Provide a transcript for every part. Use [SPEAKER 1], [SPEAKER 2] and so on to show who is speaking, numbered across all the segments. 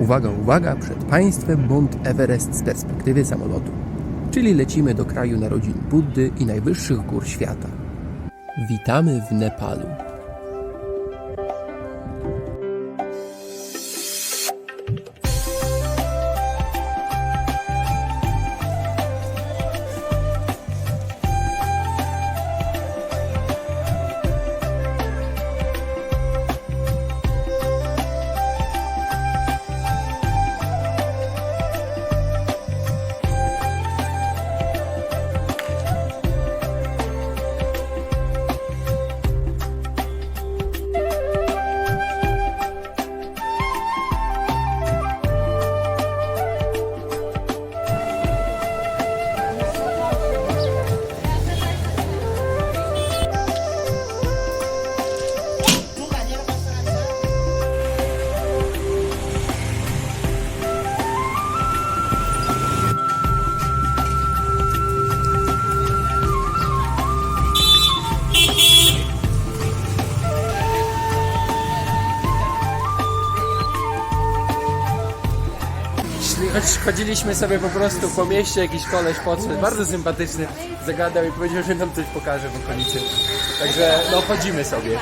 [SPEAKER 1] Uwaga, uwaga, przed Państwem bunt Everest z perspektywy samolotu. Czyli lecimy do kraju narodzin Buddy i najwyższych gór świata. Witamy w Nepalu.
[SPEAKER 2] Chodziliśmy sobie po prostu po mieście, jakiś koleś podszedł, bardzo sympatyczny, zagadał i powiedział, że nam coś pokaże w okolicy. Także no chodzimy sobie.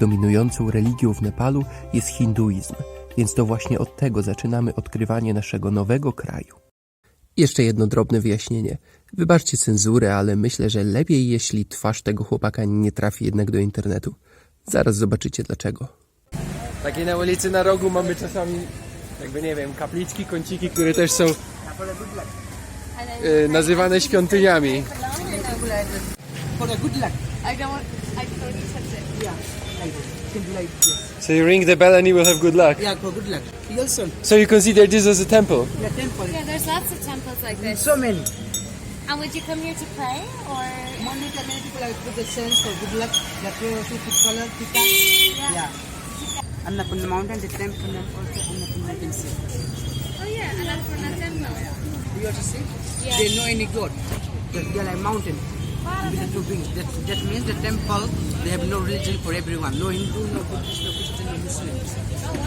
[SPEAKER 1] Dominującą religią w Nepalu jest hinduizm, więc to właśnie od tego zaczynamy odkrywanie naszego nowego kraju. Jeszcze jedno drobne wyjaśnienie. Wybaczcie cenzurę, ale myślę, że lepiej jeśli twarz tego chłopaka nie trafi jednak do internetu. Zaraz zobaczycie dlaczego.
[SPEAKER 2] Takiej na ulicy na rogu mamy czasami, jakby nie wiem, kapliczki, kąciki, które też są e, nazywane świątyniami.
[SPEAKER 3] The. Yeah.
[SPEAKER 2] So you ring the bell and you will have good luck.
[SPEAKER 3] Yeah, for good luck. Also,
[SPEAKER 2] So you consider this as a temple?
[SPEAKER 3] yeah, temple.
[SPEAKER 4] Yeah, there's lots of temples like this.
[SPEAKER 3] So many.
[SPEAKER 4] And would you come here to pray, or
[SPEAKER 3] Monday, time, many people like put the sense for good luck. That way also put color, pita. Yeah. Annapurna mountain, the temple, and also Annapurna can see.
[SPEAKER 4] oh yeah, Annapurna temple.
[SPEAKER 3] You also see?
[SPEAKER 4] Yeah.
[SPEAKER 3] They know any god. They they are like mountain. With the two wings. That, that means the temple, they have no religion for everyone. No Hindu, no Buddhist, no Christian, no Muslim.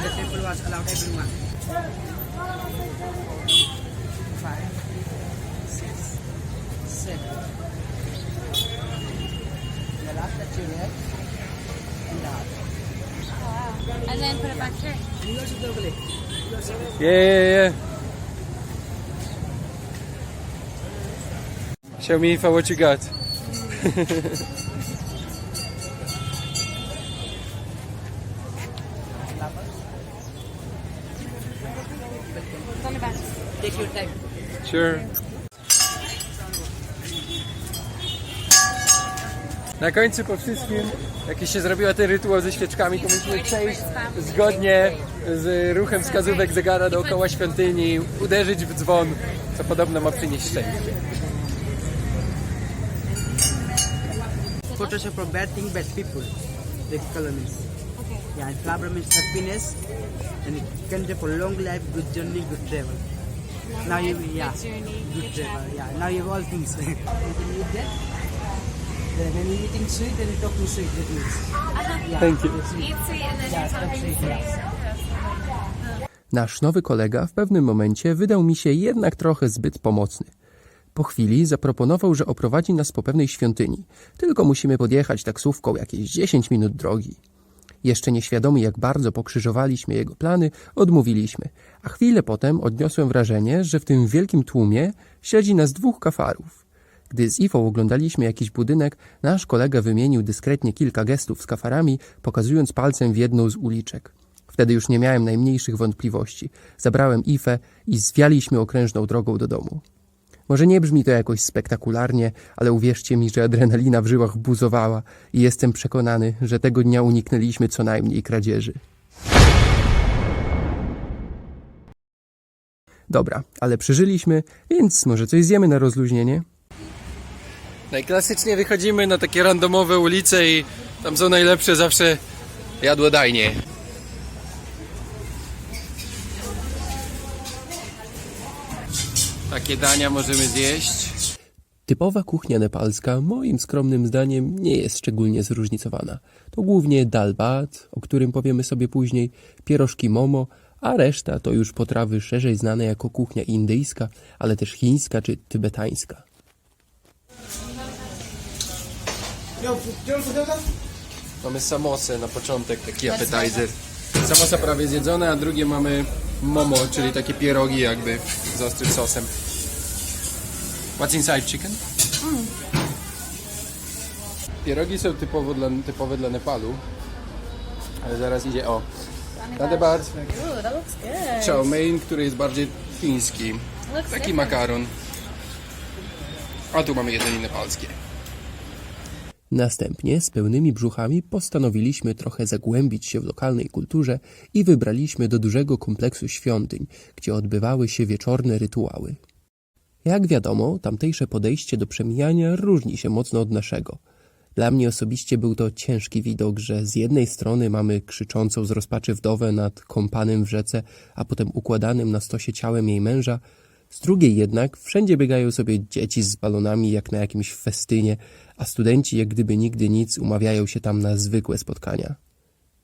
[SPEAKER 3] The temple was allowed everyone. Five, six, seven. The last that you have, and the other.
[SPEAKER 4] And then put it back here.
[SPEAKER 3] You also go over it. You also
[SPEAKER 2] Yeah, yeah, yeah. Show me Ifa what you got.
[SPEAKER 4] Turn it back.
[SPEAKER 3] take your time.
[SPEAKER 2] Sure. Na końcu po wszystkim, jak się zrobiła ten rytuał ze świeczkami, to musimy przejść zgodnie z ruchem wskazówek zegara dookoła świątyni, uderzyć w dzwon, co podobno ma przynieść szczęście.
[SPEAKER 3] Photoshop for bad thing, bad people. The color means.
[SPEAKER 4] Okay.
[SPEAKER 3] Yeah, and flower means happiness. And it can be for long life, good journey, good travel. Now you, yeah,
[SPEAKER 4] Good journey.
[SPEAKER 3] good
[SPEAKER 4] Good
[SPEAKER 3] travel.
[SPEAKER 4] travel.
[SPEAKER 3] Yeah, now you have all things. you can eat that. Then you're eating sweet, talking sweet. Yeah,
[SPEAKER 2] Thank you.
[SPEAKER 4] Eat sweet and then
[SPEAKER 3] sweet.
[SPEAKER 1] Nasz nowy kolega w pewnym momencie wydał mi się jednak trochę zbyt pomocny. Po chwili zaproponował, że oprowadzi nas po pewnej świątyni, tylko musimy podjechać taksówką jakieś 10 minut drogi. Jeszcze nieświadomi, jak bardzo pokrzyżowaliśmy jego plany, odmówiliśmy, a chwilę potem odniosłem wrażenie, że w tym wielkim tłumie śledzi nas dwóch kafarów. Gdy z Ifą oglądaliśmy jakiś budynek, nasz kolega wymienił dyskretnie kilka gestów z kafarami, pokazując palcem w jedną z uliczek. Wtedy już nie miałem najmniejszych wątpliwości. Zabrałem Ifę i zwialiśmy okrężną drogą do domu. Może nie brzmi to jakoś spektakularnie, ale uwierzcie mi, że adrenalina w żyłach buzowała i jestem przekonany, że tego dnia uniknęliśmy co najmniej kradzieży. Dobra, ale przeżyliśmy, więc może coś zjemy na rozluźnienie?
[SPEAKER 2] Najklasycznie wychodzimy na takie randomowe ulice i tam są najlepsze zawsze jadłodajnie. Takie dania możemy zjeść.
[SPEAKER 1] Typowa kuchnia nepalska, moim skromnym zdaniem, nie jest szczególnie zróżnicowana. To głównie dal bhat, o którym powiemy sobie później, pierożki momo, a reszta to już potrawy szerzej znane jako kuchnia indyjska, ale też chińska czy tybetańska.
[SPEAKER 2] Mamy samosę na początek, taki appetizer. Samosa prawie zjedzona, a drugie mamy momo, czyli takie pierogi jakby z ostrym sosem. What's inside chicken? Pierogi są typowo dla, typowe dla Nepalu, ale zaraz idzie o. Radebar,
[SPEAKER 4] Ooh, that looks good.
[SPEAKER 2] chow mein, który jest bardziej chiński.
[SPEAKER 4] Looks
[SPEAKER 2] Taki
[SPEAKER 4] different.
[SPEAKER 2] makaron. A tu mamy jedzenie nepalskie.
[SPEAKER 1] Następnie z pełnymi brzuchami postanowiliśmy trochę zagłębić się w lokalnej kulturze i wybraliśmy do dużego kompleksu świątyń, gdzie odbywały się wieczorne rytuały. Jak wiadomo, tamtejsze podejście do przemijania różni się mocno od naszego. Dla mnie osobiście był to ciężki widok, że z jednej strony mamy krzyczącą z rozpaczy wdowę nad kąpanym w rzece, a potem układanym na stosie ciałem jej męża, z drugiej jednak wszędzie biegają sobie dzieci z balonami jak na jakimś festynie, a studenci jak gdyby nigdy nic umawiają się tam na zwykłe spotkania.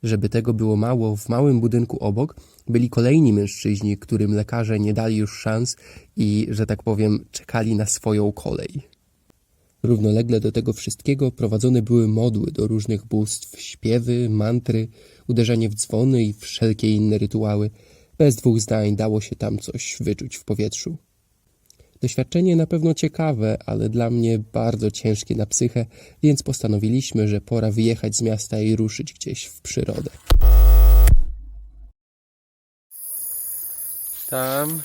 [SPEAKER 1] Żeby tego było mało, w małym budynku obok byli kolejni mężczyźni, którym lekarze nie dali już szans i, że tak powiem, czekali na swoją kolej. Równolegle do tego wszystkiego prowadzone były modły do różnych bóstw, śpiewy, mantry, uderzanie w dzwony i wszelkie inne rytuały. Bez dwóch zdań dało się tam coś wyczuć w powietrzu. Doświadczenie na pewno ciekawe, ale dla mnie bardzo ciężkie na psychę, więc postanowiliśmy, że pora wyjechać z miasta i ruszyć gdzieś w przyrodę.
[SPEAKER 2] Tam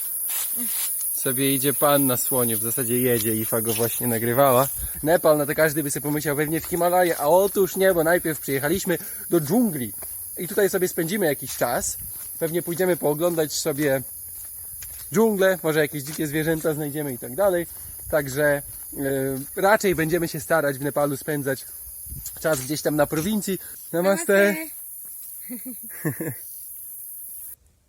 [SPEAKER 2] sobie idzie pan na słonie, w zasadzie jedzie i go właśnie nagrywała. Nepal, no to każdy by sobie pomyślał pewnie w Himalaje, a otóż nie, bo najpierw przyjechaliśmy do dżungli i tutaj sobie spędzimy jakiś czas. Pewnie pójdziemy pooglądać sobie dżunglę, może jakieś dzikie zwierzęta znajdziemy i tak dalej. Także e, raczej będziemy się starać w Nepalu spędzać czas gdzieś tam na prowincji. Namaste.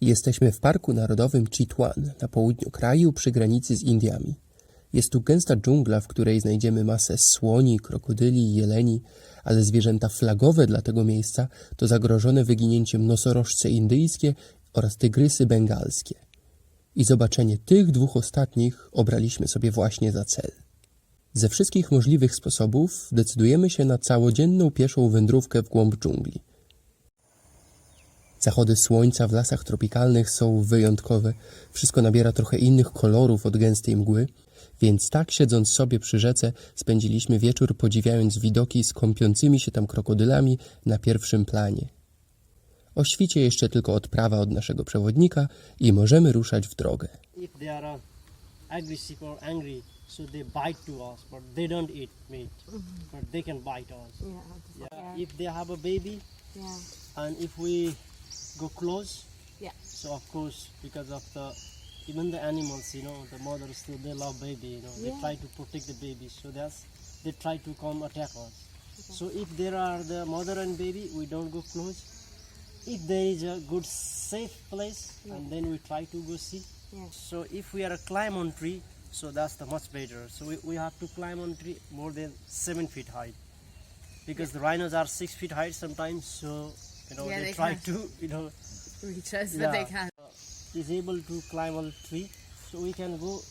[SPEAKER 1] Jesteśmy w Parku Narodowym Chitwan na południu kraju przy granicy z Indiami. Jest tu gęsta dżungla, w której znajdziemy masę słoni, krokodyli jeleni, ale zwierzęta flagowe dla tego miejsca to zagrożone wyginięciem nosorożce indyjskie oraz tygrysy bengalskie. I zobaczenie tych dwóch ostatnich obraliśmy sobie właśnie za cel. Ze wszystkich możliwych sposobów decydujemy się na całodzienną pieszą wędrówkę w głąb dżungli. Zachody słońca w lasach tropikalnych są wyjątkowe. Wszystko nabiera trochę innych kolorów od gęstej mgły, więc tak siedząc sobie przy rzece spędziliśmy wieczór podziwiając widoki z kąpiącymi się tam krokodylami na pierwszym planie. O świcie jeszcze tylko odprawa od naszego przewodnika i możemy ruszać w drogę.
[SPEAKER 5] and if we go close,
[SPEAKER 4] Yeah.
[SPEAKER 5] so of course because of the even the animals, you know, the mothers still they love baby, you know, they try to protect the baby, so that's they try to come attack us. So if there are the mother and baby, we don't go close. If there is a good safe place, and then we try to go see.
[SPEAKER 4] Yeah.
[SPEAKER 5] So if we are a climb on tree, so that's the much better. So we, we have to climb on tree more than seven feet high, Because the rhinos are six feet high sometimes, so you know
[SPEAKER 4] Yeah,
[SPEAKER 5] they,
[SPEAKER 4] they
[SPEAKER 5] try
[SPEAKER 4] can't.
[SPEAKER 5] to you know
[SPEAKER 4] Reach us,
[SPEAKER 5] Yeah.
[SPEAKER 4] but they can't.
[SPEAKER 5] Is able to climb on tree. So we can go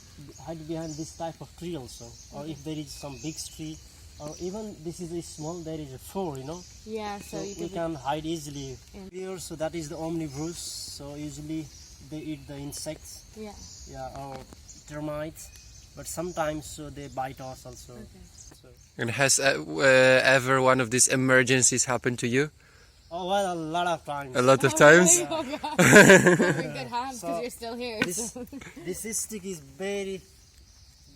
[SPEAKER 5] hide behind this type of tree also. Or if there is some big tree, or even this is a small, there is a four, you know.
[SPEAKER 4] Yeah, so,
[SPEAKER 5] So
[SPEAKER 4] you
[SPEAKER 5] we can hide easily.
[SPEAKER 4] Yeah.
[SPEAKER 5] Here, so that is the omnivorous. So usually they eat the insects.
[SPEAKER 4] Yeah.
[SPEAKER 5] yeah, or termites, but sometimes so they bite us also. So,
[SPEAKER 2] And has uh, uh, ever one of these emergencies happened to you?
[SPEAKER 5] Oh well, a lot of times.
[SPEAKER 2] A lot of times?
[SPEAKER 4] Oh, God. You're good hands because
[SPEAKER 5] So,
[SPEAKER 4] you're still here.
[SPEAKER 5] This
[SPEAKER 4] so-
[SPEAKER 5] this stick is very,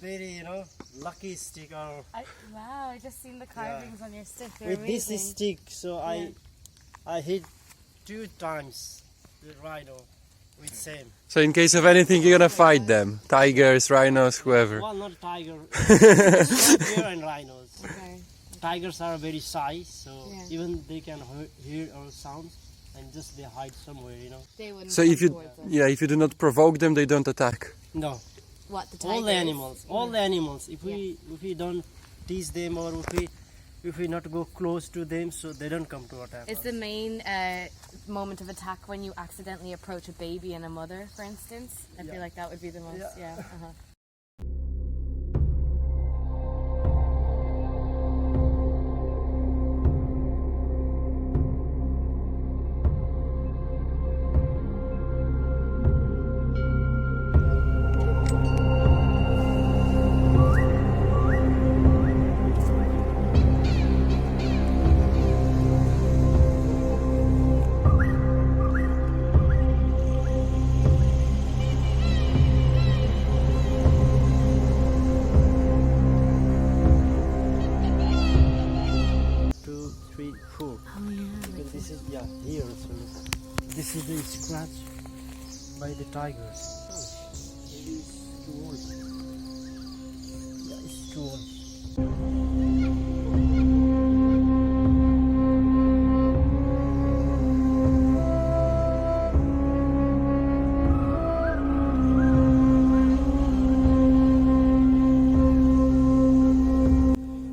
[SPEAKER 5] very you know lucky stick. Or
[SPEAKER 4] I, wow, I just seen the carvings on your stick. They're
[SPEAKER 5] with this stick, so I, I hit two times the rhino with same.
[SPEAKER 2] So in case of anything, you're gonna fight them. Tigers, rhinos, whoever.
[SPEAKER 5] Well, not tiger, deer and rhinos.
[SPEAKER 4] Okay.
[SPEAKER 5] Tigers are very shy, so
[SPEAKER 4] Yeah.
[SPEAKER 5] even they can he- hear our sounds and just they hide somewhere, you know.
[SPEAKER 4] They wouldn't
[SPEAKER 2] So
[SPEAKER 4] come
[SPEAKER 2] if you,
[SPEAKER 4] towards us.
[SPEAKER 2] yeah, if you do not provoke them, they don't attack.
[SPEAKER 5] No,
[SPEAKER 4] What, the
[SPEAKER 5] all the
[SPEAKER 4] tigers?
[SPEAKER 5] animals, all the animals. If we if we don't tease them or if we if we not go close to them, so they don't come to attack
[SPEAKER 4] Is
[SPEAKER 5] us.
[SPEAKER 4] the main uh, moment of attack when you accidentally approach a baby and a mother, for instance? I feel like that would be the most,
[SPEAKER 5] Yeah.
[SPEAKER 4] yeah. uh-huh.
[SPEAKER 5] Here. Look. This is the scratch by the tigers. Oh, it's too old. Yeah, it's too old.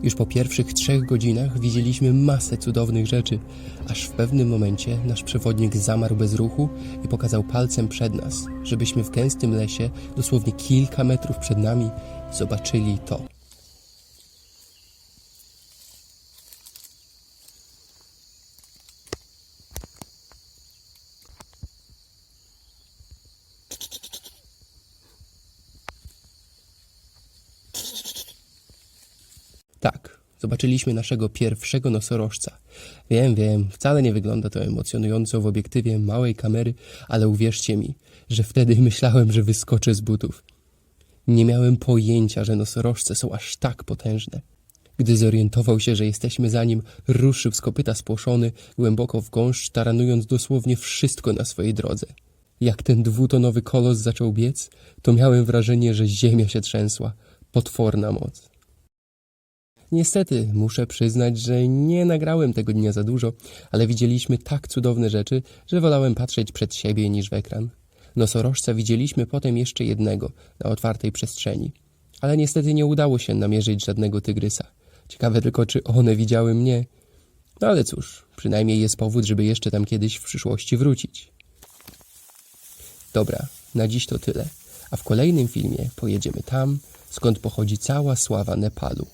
[SPEAKER 1] Już po pierwszych trzech godzinach widzieliśmy masę cudownych rzeczy, aż w pewnym momencie nasz przewodnik zamarł bez ruchu i pokazał palcem przed nas, żebyśmy w gęstym lesie, dosłownie kilka metrów przed nami, zobaczyli to. Tak, zobaczyliśmy naszego pierwszego nosorożca. Wiem, wiem, wcale nie wygląda to emocjonująco w obiektywie małej kamery, ale uwierzcie mi, że wtedy myślałem, że wyskoczę z butów. Nie miałem pojęcia, że nosorożce są aż tak potężne. Gdy zorientował się, że jesteśmy za nim, ruszył z kopyta spłoszony, głęboko w gąszcz, taranując dosłownie wszystko na swojej drodze. Jak ten dwutonowy kolos zaczął biec, to miałem wrażenie, że ziemia się trzęsła. Potworna moc. Niestety, muszę przyznać, że nie nagrałem tego dnia za dużo, ale widzieliśmy tak cudowne rzeczy, że wolałem patrzeć przed siebie niż w ekran. Nosorożca widzieliśmy potem jeszcze jednego na otwartej przestrzeni, ale niestety nie udało się namierzyć żadnego tygrysa. Ciekawe tylko, czy one widziały mnie. No ale cóż, przynajmniej jest powód, żeby jeszcze tam kiedyś w przyszłości wrócić. Dobra, na dziś to tyle, a w kolejnym filmie pojedziemy tam, skąd pochodzi cała sława Nepalu.